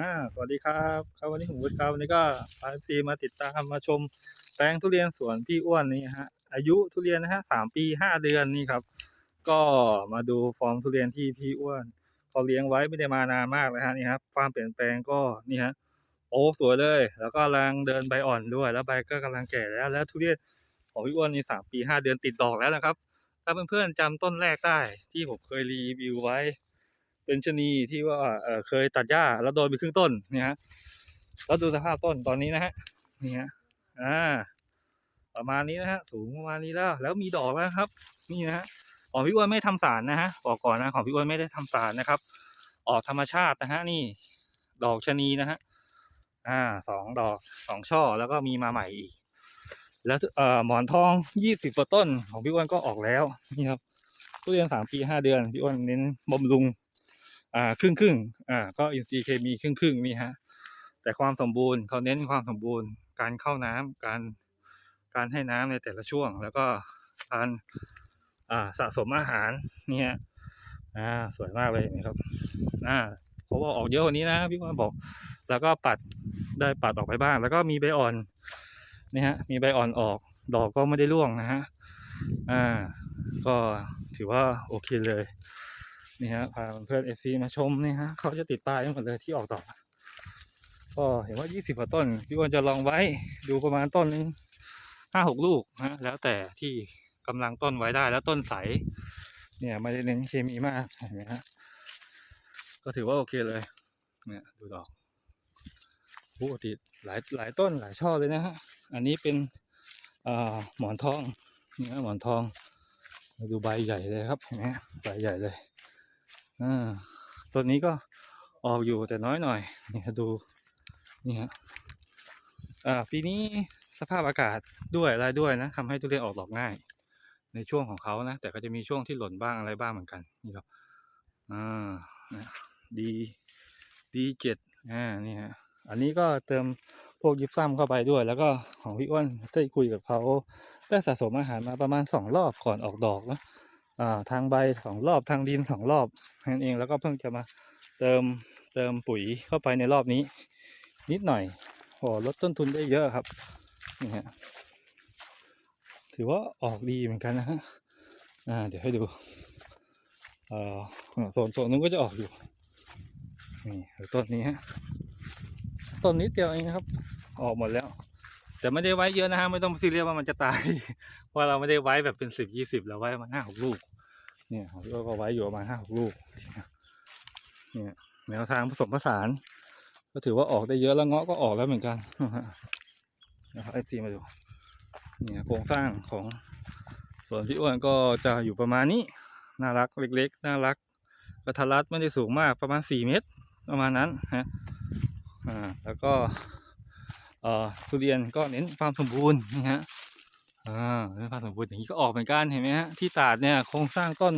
อ่าสวัสดีครับครับวันนี้ผมวุฒิครับวันนี้ก็พาซีมาติดตามมาชมแปลงทุเรียนสวนพี่อ้วนนี่ฮะอายุทุเรียนนะฮะสามปีห้าเดือนนี่ครับ ก็มาดูฟอร์มทุเรียนที่พี่อ้วนเขาเลี้ยงไว้ไม่ได้มานานมากเลยฮะนี่ครับความเปลี่ยนแปลงก็นี่ฮะโอ้สวยเลย แล้วก็กำลังเดินใบอ่อนด้วยแล้วใบก็กำลังแก่แล้ว แล้วทุเรียนของพี่อ้วนนี่สามปีห้าเดือนติดดอกแล้วนะครับ ถ้าเพื่อนๆจำต้นแรกได้ที่ผมเคยรีวิวไว้ เป็นชะนีที่ว่าเคยตัดหญ้าแล้วโดนไปครึ่งต้นเนี่ยฮะแล้วดูสภาพต้นตอนนี้นะฮะนี่ฮะอ่าประมาณนี้นะฮะสูงประมาณนี้แล้วแล้วมีดอกแล้วครับ นี่นะฮะของพี่อ้วนไม่ทำสารนะฮะบอกก่อนนะของพี่อ้วนไม่ได้ทำสารนะครับ ออกธรรมชาตินะฮะนี่ดอกชะนีนะฮะอ่าสองดอกสองช่อแล้วก็มีมาใหม่อีก แล้วเอ่อหมอนทองยี่สิบต้นของพี่อ้วนก็ออกแล้วนี่ครับทุเรียนสามปีห้าเดือนพี่อ้วนเน้นบำรุง อ่าครึ่งครึ่งอ่าก็อินทรีย์เคมีครึ่งครึ่งนี่ฮะ แต่ความสมบูรณ์เขาเน้นความสมบูรณ์ การเข้าน้ำการการให้น้ำในแต่ละช่วง แล้วก็การอ่าสะสมอาหารนี่ยอ่าสวยมากเลยนไหมครับอ่าเขาบอกออกเยอะกว่านี้นะพี่อ้วนบอก แล้วก็ปัดได้ปัดออกไปบ้าง แล้วก็มีใบอ่อนนี่ฮะ มีใบอ่อนออก ดอกก็ไม่ได้ร่วงนะฮะอ่าก็ถือว่าโอเคเลย นี่ฮะพาเพื่อนเอฟซีมาชมนี่ฮะเขาจะติดป้ายไว้หมดเลยที่ออกดอกก็เห็นว่า20กว่าต้นพี่อ้วนจะลองไว้ดูประมาณต้นนึงห้าหกลูกนะแล้วแต่ที่กำลังต้นไว้ได้แล้วต้นใส เนี่ยไม่ได้เน้นเคมีมากเห็นไหมฮะก็ถือว่าโอเคเลย เนี่ยดูดอกปกติหลายหลายต้นหลายช่อเลยนะฮะอันนี้เป็นอ่าหมอนทองนี่ฮะหมอนทองดูใบใหญ่เลยครับเห็นไหมใบใหญ่เลย อ่าต้นนี้ก็ออกอยู่แต่น้อยหน่อยนี่ฮะดูนี่ฮะอ่าปีนี้สภาพอากาศด้วยอะไรด้วยนะทำให้ทุเรียนออกดอกง่าย ในช่วงของเขานะ แต่ก็จะมีช่วงที่หล่นบ้างอะไรบ้างเหมือนกันนี่ครับอ่านะดีดีเจ็ดอ่านี่ฮะอันนี้ก็เติมพวกยิบซ้ำเข้าไปด้วย แล้วก็ของพี่อ้วนได้คุยกับเขาได้สะสมอาหารมาประมาณสองรอบก่อนออกดอกนะอ่า ทางใบสองรอบทางดินสองรอบนั่นเองแล้วก็เพิ่งจะมาเติมเติมปุ๋ยเข้าไปในรอบนี้ นิดหน่อยโอ้ลดต้นทุนได้เยอะครับนี่ฮะถือว่าออกดีเหมือนกันนะฮะอ่าเดี๋ยวให้ดูเอ่อโซนโซนนู้นก็จะออกอยู่นี่ต้นนี้ฮะต้นนิดเดียวเองนะครับ ออกหมดแล้ว แต่ไม่ได้ไว้เยอะนะฮะไม่ต้องซีเรียสว่ามันจะตายเพราะเราไม่ได้ไว้แบบเป็นสิบยี่สิบเราไว้มาห้าหกลูก เนี่ยของพี่อ้ก็ไว้อยู่ประมาณห้าหกลูก เนี่ยแนวทางผสมผสาน ก็ถือว่าออกได้เยอะแล้วเงาะก็ออกแล้วเหมือนกันนะครับไอซีมาดู เนี่ยโครงสร้างของสวนพี่อ้วนก็จะอยู่ประมาณนี้น่ารักเล็กๆน่ารักกระทัดรัดไม่ได้สูงมากประมาณสี่เมตร ประมาณนั้นฮะอ่าแล้วก็เอ่อทุเรียนก็เน้นความสมบูรณ์นี่ฮะ อ่าเรื่องความสมบูรณ์อย่างนี้ก็ออกเหมือนกันเห็นไหมฮะที่ตาดเนี่ยโครงสร้างต้น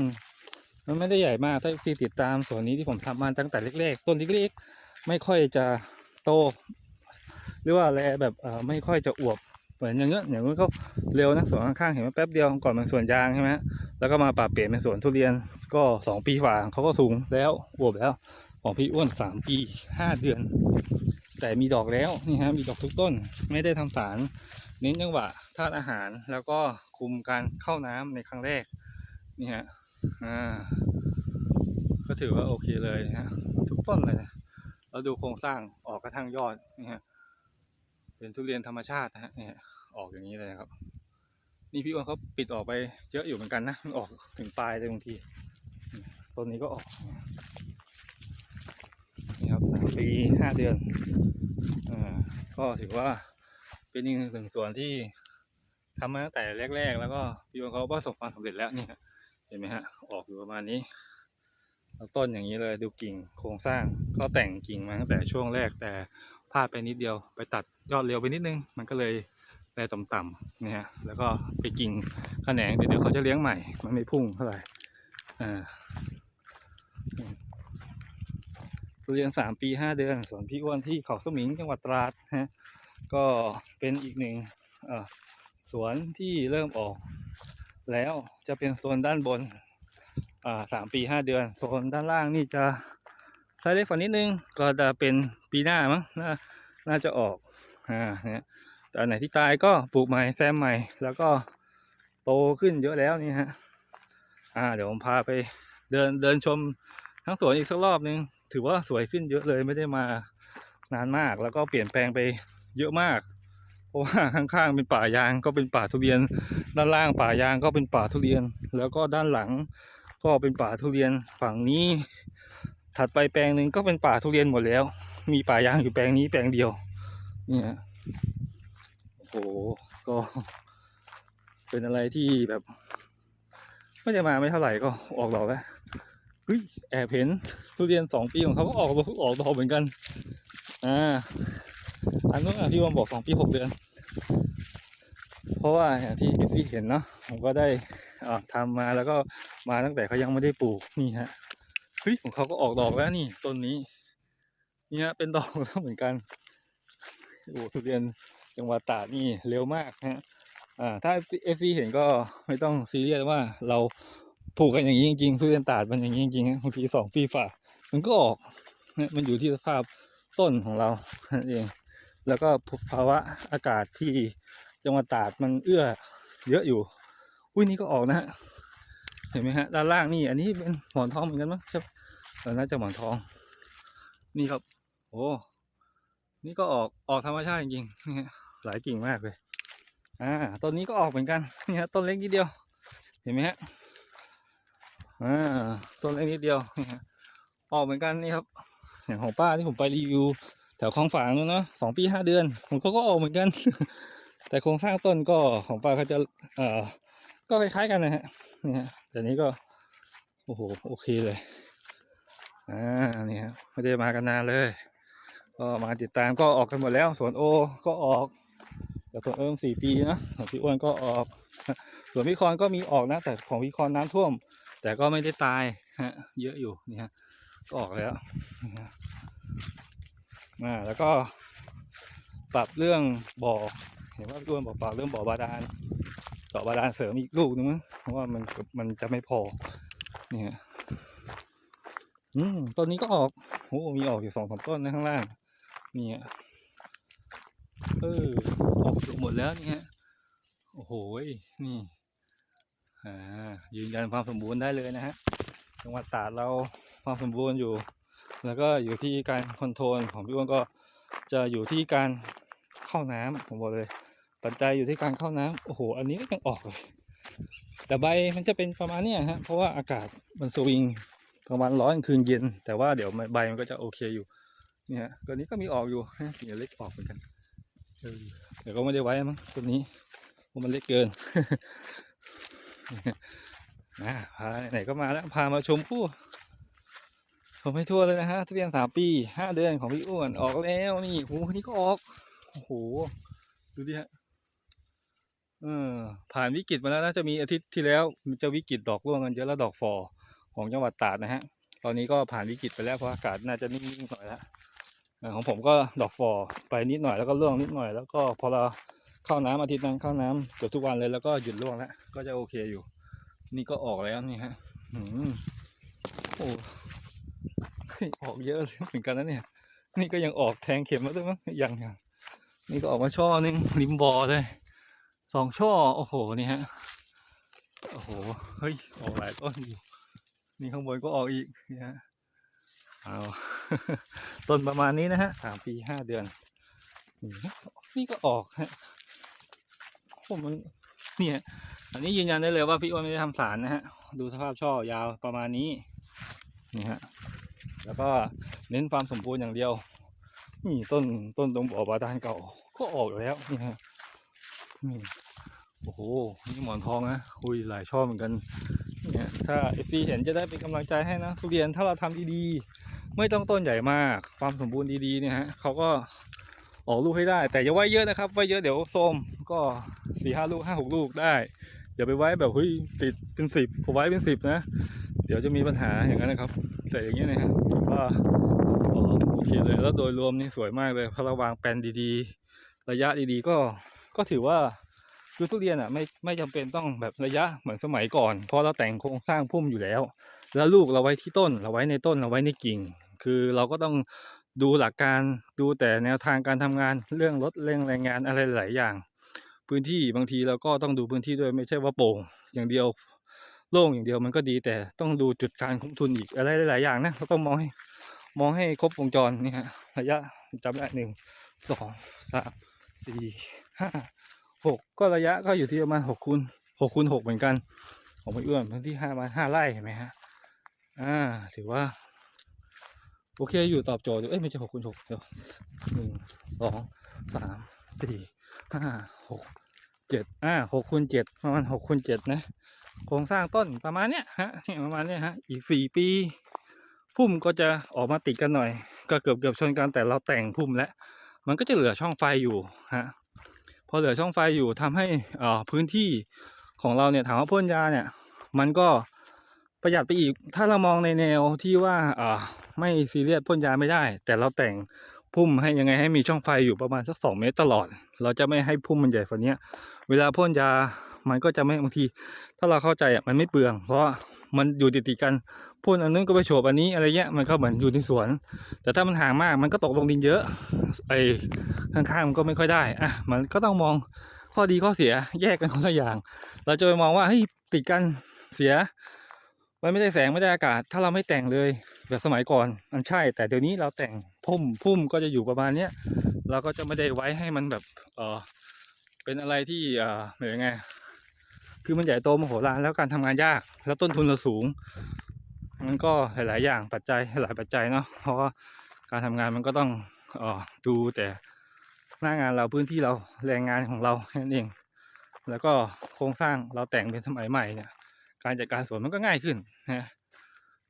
มันไม่ได้ใหญ่มากถ้าที่ติดตามส่วนนี้ที่ผมทำมาตั้งแต่เล็กๆต้นเล็กๆไม่ค่อยจะโต หรือว่าอะไรแบบเอ่อไม่ค่อยจะอวบเหมือนอย่างเงี้ยอย่างนี้ยก็เร็วนะสวนข้างๆเห็นไหมแป๊บเดียวก่อนเป็นสวนยางใช่ไหมแล้วก็มาปรับเปลี่ยนเป็นสวนทุเรียนก็สองปีกว่าเขาก็สูงแล้วอวบแล้วของพี่อ้วนสามปีห้าเดือน แต่มีดอกแล้วนี่ฮะมีดอกทุกต้น ไม่ได้ทำสาร เน้นจังหวะธาตุอาหารแล้วก็คุมการเข้าน้ำในครั้งแรกนี่ฮะอ่าก็ถือว่าโอเคเลยฮะทุกต้นเลยนะเราดูโครงสร้างออกกระทั่งยอดนี่ฮะเป็นทุเรียนธรรมชาตินะฮะเนี่ยออกอย่างนี้เลยครับ นี่พี่อ้วนเขาปิดออกไปเยอะอยู่เหมือนกันนะมันออกถึงปลายเลยบางทีต้นนี้ก็ออกนี่ครับสามปีห้าเดือนอ่าก็ถือว่า เป็นอีกหนึ่งส่วนที่ทำมาตั้งแต่แรก ๆ แล้วก็พี่วงเขาประสบความสำเร็จแล้วนี่ฮะเห็นไหมฮะออกอยู่ประมาณนี้แล้วต้นอย่างนี้เลยดูกิ่งโครงสร้างก็แต่งกิ่งมาตั้งแต่ช่วงแรกแต่พลาดไปนิดเดียวไปตัดยอดเร็วไปนิดนึง มันก็เลยได้ต่ำๆเนี่ยฮะแล้วก็ไปกิ่งแขนงเดี๋ยวเขาจะเลี้ยงใหม่ มันไม่พุ่งเท่าไหร่อ่าทุเรียนสามปีห้าเดือนสวนพี่อ้วนที่เขาสมิงจังหวัดตราดฮะ ก็เป็นอีกหนึ่งสวนที่เริ่มออก แล้วจะเป็นโซนด้านบนสามปีห้าเดือน โซนด้านล่างนี่จะถ้เล็กกว่านิดนึง ก็จะเป็นปีหน้ามั้งน่าน่าจะออกอ่าเนี่ยแต่ไหนที่ตายก็ปลูกใหม่แซมใหม่ แล้วก็โตขึ้นเยอะแล้วนี่ฮะอ่าเดี๋ยวผมพาไปเดินเดินชมทั้งสวนอีกสักรอบนึง ถือว่าสวยขึ้นเยอะเลยไม่ได้มานานมาก แล้วก็เปลี่ยนแปลงไป เยอะมาก เพราะว่าข้างๆเป็นป่ายางก็เป็นป่าทุเรียน ด้านล่างป่ายางก็เป็นป่าทุเรียน แล้วก็ด้านหลังก็เป็นป่าทุเรียนฝั่งนี้ถัดไปแปลงหนึ่งก็เป็นป่าทุเรียนหมดแล้ว มีป่ายางอยู่แปลงนี้แปลงเดียว เนี่ยโอ้โหก็เป็นอะไรที่แบบไม่ได้มาไม่เท่าไหร่ก็ออกดอกแล้วเฮ้ยแอบเห็นทุเรียนสองปีของเขาก็ออกดอกออกดอกเหมือนกัน อ่า อันนู้นพี่วันบอกสองปีหกเดือน เพราะว่าอย่างที่เอฟซีเห็นเนาะผมก็ได้อ่าทำมาแล้วก็มาตั้งแต่เขายังไม่ได้ปลูกนี่ฮะเฮ้ยของเขาก็ออกดอกแล้วนี่ต้นนี้นี่ฮะเป็นดอกแล้วเหมือนกันโอ้ทุเรียนจังหวัดตาดนี่เร็วมากฮะอ่าถ้าเอฟซีเห็นก็ไม่ต้องซีเรียสว่าเราปลูกกันอย่างนี้จริงๆทุเรียนตาดมันอย่างนี้จริงๆบางทีสองปีฝ่ามันก็ออกเนี่ยมันอยู่ที่สภาพต้นของเรานั่นเอง แล้วก็ภาวะอากาศที่จังหวัดตราดมันเอื้อเยอะอยู่ อุ้ยนี่ก็ออกนะฮะ เห็นไหมฮะด้านล่างนี่อันนี้เป็นหมอนทองเหมือนกันมั้งใช่ปะเออน่าจะหมอนทอง นี่ครับ โอ้นี่ก็ออกออกธรรมชาติจริงๆหลายกิ่งมากเลยอ่าต้นนี้ก็ออกเหมือนกันนี่ฮะต้นเล็กนิดเดียว เห็นไหมฮะอ่าต้นเล็กนิดเดียวนี่ฮะออกเหมือนกันนี่ครับอย่างของป้าที่ผมไปรีวิว ถวคลองฝางนู้นเนาะสองปีห้าเดือนผมก็ก็ออกเหมือนกัน แต่โครงสร้างต้นก็ของป้าเขาจะเอ่อก็คล้ายๆกันนะฮะนี่ฮะแต่นี้ก็ โอ้โหโอเคเลยอ่านี่ฮะไม่ได้มากันนานเลย ก็มาติดตามก็ออกกันหมดแล้วสวนโอก็ออกแต่สวนเอิมสี่ปีนะของพี่อ้วนก็ออกสวนพี่คอนก็มีออกนะ แต่ของพี่คอนน้ำท่วม แต่ก็ไม่ได้ตายฮะ เยอะอยู่นี่ฮะก็ออกแล้วนี่ฮะ อ่าแล้วก็ปรับเรื่องบ่อ เห็นว่าพี่อ้วนบอกปรับเรื่องบ่อบาดาลบ่อบาดาลเสริมอีกลูกนึงมั้งเพราะว่ามันมันจะไม่พอ เนี่ยอืมต้นนี้ก็ออกโอ้มีออกอยู่สองสามต้นนะข้างล่าง เนี่ยเออออกหมดแล้วเนี่ยโอ้โหยนี่อ่ายืนยันความสมบูรณ์ได้เลยนะฮะจังหวัดตราดเราความสมบูรณ์อยู่ แล้วก็อยู่ที่การคอนโทรลของพี่อ้วนก็จะอยู่ที่การเข้าน้ำผมบอกเลยปัจจัยอยู่ที่การเข้าน้ำโอ้โห อันนี้ก็ยังออกเลยแต่ใบมันจะเป็นประมาณเนี้ยฮะเพราะว่าอากาศมันสวิงกลางวันร้อนคืนเย็น แต่ว่าเดี๋ยวใบมันก็จะโอเคอยู่เนี่ยฮะตัวนี้ก็มีออกอยู่ฮะกิ่งเล็กออกเหมือนกันเดี๋ยวก็ไม่ได้ไว้มั้งตัวนี้เพราะมันเล็กเกินนะพาไหนก็มาแล้วพามาชมผู้ ชมให้ทั่วเลยนะฮะทุเรียนสามปีห้าเดือนของพี่อ้วนออกแล้วนี่โหคนนี้ก็ออกโอ้โหดูดิฮะเออผ่านวิกฤตมาแล้วน่าจะมีอาทิตย์ที่แล้วมันจะวิกฤตดอกร่วงกันเยอะแล้วดอกฟอของจังหวัดตราดนะฮะ ตอนนี้ก็ผ่านวิกฤตไปแล้วเพราะอากาศน่าจะนิ่งๆหน่อยแล้วของผมก็ดอกฟอไปนิดหน่อยแล้วก็ร่วงนิดหน่อย แล้วก็พอเราเข้าน้ำอาทิตย์นั้นเข้าน้ำเกือบทุกวันเลยแล้วก็หยุดร่วงแล้วก็จะโอเคอยู่ นี่ก็ออกแล้วนี่ฮะอืมโอ้ ออกเยอะเลยเหมือนกันนะเนี่ย นี่ก็ยังออกแทงเข็มมาด้วยมั้งยังยังนี่ก็ออกมาช่อนึงริมบอเลยสองช่อ โอ้โห นี่ฮะ โอ้โห เฮ้ย ออกหลายต้นอยู่ นี่ข้างบนก็ออกอีกนี่ฮะเอาต้นประมาณนี้นะฮะสามปีห้าเดือน นี่ฮะนี่ก็ออกฮะโอ้มัน เนี่ย อันนี้ยืนยันได้เลยว่าพี่อ้วนไม่ได้ทำสารนะฮะ ดูสภาพช่อยาวประมาณนี้ นี่ฮะ แล้วก็เน้นความสมบูรณ์อย่างเดียว นี่ต้นต้นตรงบ่อบาดาลเก่า ก็ออกแล้วนี่ฮะนี่โอ้โหนี่หมอนทองนะคุยหลายช่อเหมือนกันเนี่ยถ้าเอฟซีเห็นจะได้เป็นกำลังใจให้นะทุเรียนถ้าเราทำดีๆ ไม่ต้องต้นใหญ่มาก ความสมบูรณ์ดีๆเนี่ยฮะเขาก็ออกลูกให้ได้ แต่อย่าไว้เยอะนะครับไว้เยอะเดี๋ยวโทรมก็สี่ห้าลูกห้าหกลูกได้อย่าไปไว้แบบเฮ้ยติดเป็นสิบผมไว้เป็นสิบนะ เดี๋ยวจะมีปัญหาอย่างนั้นนะครับ แต่อย่างนี้ยนะฮะก็ก็โอเคเลยแล้วโดยรวมนี่สวยมากเลยพระราวางแปลนดีๆ ระยะดีๆ ก็ก็ถือว่าคือทุเรียนอะไม่ไม่จำเป็นต้องแบบระยะเหมือนสมัยก่อน เพราะเราแต่งโครงสร้างพุ่มอยู่แล้ว แล้วลูกเราไว้ที่ต้น เราไว้ในต้นเราไว้ในกิ่ง คือเราก็ต้องดูหลักการดูแต่แนวทางการทำงานเรื่องลดเร่งแรงงานอะไรหลายอย่าง พื้นที่บางทีเราก็ต้องดูพื้นที่ด้วยไม่ใช่ว่าโป่งอย่างเดียว โล่งอย่างเดียวมันก็ดีแต่ต้องดูจุดการคุ้มทุนอีกอะไรหลายๆอย่างนะเราต้องมองให้มองให้ครบวงจรนี่ฮะระยะจำได้หนึ่งสองสามสี่ห้าหกก็ระยะก็อยู่ที่ประมาณหกคูณหกคูณหกเหมือนกันของพี่อ้วนพื้นที่ห้ามาห้าไร่เห็นไหมฮะอ่าถือว่า โอเคอยู่ตอบโจทย์อยู่เอ้ยไม่ใช่หกคูณหกเดี๋ยวหนึ่งสองสามสี่ห้าหกเจ็ดอ่าหกคูณเจ็ดประมาณหกคูณเจ็ดนะ โครงสร้างต้นประมาณเนี้ยฮะเนี่ยประมาณเนี้ยฮะอีกสี่ปีพุ่มก็จะออกมาติดกันหน่อย ก็เกือบเกือบชนกันแต่เราแต่งพุ่มแล้ว มันก็จะเหลือช่องไฟอยู่ฮะพอเหลือช่องไฟอยู่ทำให้อ่อพื้นที่ของเราเนี่ยถามว่าพ่นยาเนี่ย มันก็ประหยัดไปอีก ถ้าเรามองในแนวที่ว่าอ่อไม่ซีเรียสพ่นยาไม่ได้ แต่เราแต่งพุ่มให้ยังไงให้มีช่องไฟอยู่ประมาณสักสองเมตรตลอด เราจะไม่ให้พุ่มมันใหญ่กว่านี้เวลาพ่นยา มันก็จะไม่บางที ถ้าเราเข้าใจอะมันไม่เปลือง เพราะมันอยู่ติดติดกันพ่นอันนู้นก็ไปโฉบอันนี้อะไรเงี้ยมันก็เหมือนอยู่ในสวน แต่ถ้ามันห่างมากมันก็ตกลงดินเยอะไอ้ข้างๆมันก็ไม่ค่อยได้อะมันก็ต้องมองข้อดีข้อเสียแยกกันคนละอย่าง เราจะไปมองว่าเฮ้ยติดกันเสียมันไม่ได้แสงไม่ได้อากาศ ถ้าเราไม่แต่งเลยแบบสมัยก่อนมันใช่ แต่เดี๋ยวนี้เราแต่งพุ่มพุ่มก็จะอยู่ประมาณเนี้ยเราก็จะไม่ได้ไว้ให้มันแบบเออเป็นอะไรที่เออเหมือนไง คือมันใหญ่โตมโหฬารแล้วการทำงานยาก แล้วต้นทุนเราสูง มันก็หลาย ๆ อย่างปัจจัยหลายปัจจัยเนาะเพราะว่าการทำงานมันก็ต้องออดูแต่หน้างานเราพื้นที่เราแรงงานของเราแค่นั้นเอง แล้วก็โครงสร้างเราแต่งเป็นสมัยใหม่เนี่ย การจัดการสวนมันก็ง่ายขึ้นนะ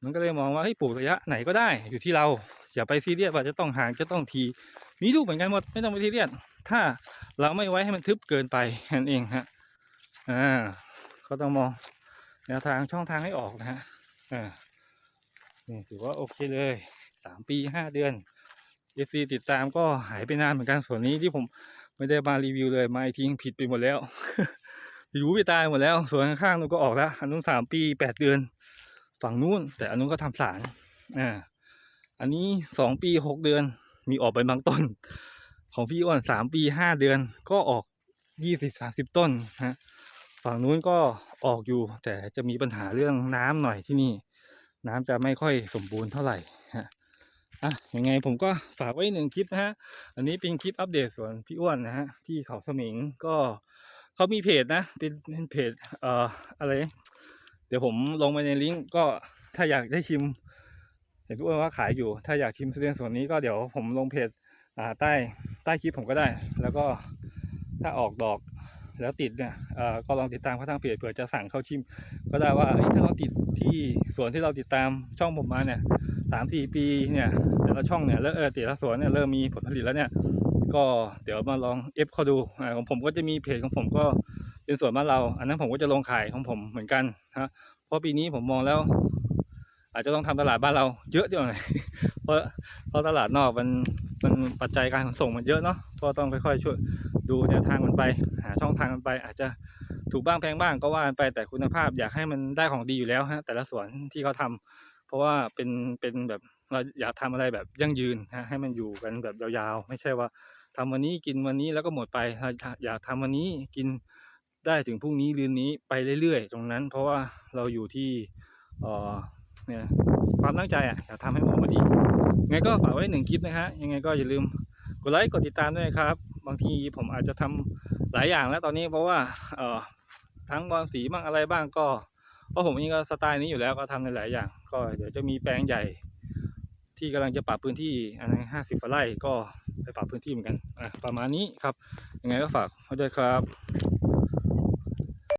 มันก็เลยมองว่าเฮ้ปลูกระยะไหนก็ได้อยู่ที่เราอย่าไปซีเรียสว่าจะต้องห่างจะต้องทีมีลูกเหมือนกันหมดไม่ต้องไปซีเรียสถ้าเราไม่ไว้ให้มันทึบเกินไปแค่นั้นเองฮะ อ่าก็ต้องมองแนวทางช่องทางให้ออกนะฮะอ่านี่ถือว่าโอเคเลยสามปีห้าเดือนเอซีติดตามก็หายไปนานเหมือนกันส่วนนี้ที่ผมไม่ได้มารีวิวเลยมาอีกทิ้งผิดไปหมดแล้วผิดหูผิดตายหมดแล้ว ส่วนข้างๆนู้นก็ออกแล้วอันนู้นสามปีแปดเดือน ฝั่งนู้น แต่อันนู้นก็ทำสารอ่าอันนี้สองปีหกเดือน มีออกไปบางต้น ของพี่อ้วนสามปีห้าเดือนก็ออกยี่สิบสาสิบต้นฮะ ฝั่งนู้นก็ออกอยู่ แต่จะมีปัญหาเรื่องน้ำหน่อยที่นี่ น้ำจะไม่ค่อยสมบูรณ์เท่าไหร่ฮะอะยังไงผมก็ฝากไว้หนึ่งคลิปนะฮะ อันนี้เป็นคลิปอัปเดตสวนพี่อ้วนนะฮะที่เขาสมิงก็เขามีเพจนะ เป็นเป็นเพจเอ่ออะไร เดี๋ยวผมลงไปในลิงก์ก็ถ้าอยากได้ชิม เห็นพี่อ้วนว่าขายอยู่ ถ้าอยากชิมทุเรียนสวนนี้ก็เดี๋ยวผมลงเพจอ่าใต้ใต้คลิปผมก็ได้ แล้วก็ถ้าออกดอก แล้วติดเนี่ยก็ลองติดตามเขาทางเพจเผื่อจะสั่งเข้าชิม ก็ได้ว่าถ้าเราติดที่สวนที่เราติดตามช่องผมมาเนี่ยสามสี่ปีเนี่ยแต่ละช่องเนี่ยแล้วเออแต่ละสวนเนี่ยเริ่มมีผลผลิตแล้วเนี่ย ก็เดี๋ยวมาลองเอฟเขาดูอของผมก็จะมีเพจของผมก็เป็นสวนบ้านเรา อันนั้นผมก็จะลงขายของผมเหมือนกันฮะเพราะปีนี้ผมมองแล้ว อาจจะต้องทำตลาดบ้านเราเยอะเดียวหน่อยเพราะเพราะตลาดนอกมันมันปัจจัยการขนส่งมันเยอะเนาะก็ต้องค่อยๆช่วย ดูแนวทางมันไปหาช่องทางมันไป อาจจะถูกบ้างแพงบ้างก็ว่ากันไปแต่คุณภาพอยากให้มันได้ของดีอยู่แล้วฮะแต่ละสวนที่เขาทำเพราะว่าเป็นเป็นแบบเราอยากทำอะไรแบบยั่งยืนฮะให้มันอยู่กันแบบยาวๆ ไม่ใช่ว่าทำวันนี้กินวันนี้แล้วก็หมดไปเราอยากทำวันนี้กินได้ถึงพรุ่งนี้ลืนนี้ไปเรื่อยๆ ตรงนั้น เพราะว่าเราอยู่ที่เออเนี่ยความตั้งใจอะอยากทำให้มันออกมาดีไงก็ฝากไว้หนึ่งคลิปนะฮะยังไงก็อย่าลืมกดไลค์กดติดตามด้วยครับ บางทีผมอาจจะทำหลายอย่างแล้วตอนนี้เพราะว่าเอ่อทั้งบอลสีบ้างอะไรบ้างก็เพราะผมเองก็สไตล์นี้อยู่แล้วก็ทำในหลายอย่าง ก็เดี๋ยวจะมีแปลงใหญ่ ที่กำลังจะปรับพื้นที่อันนั้นห้าสิบไร่ก็ไปปรับพื้นที่เหมือนกันอะประมาณนี้ครับยังไงก็ฝากไว้ด้วยครับ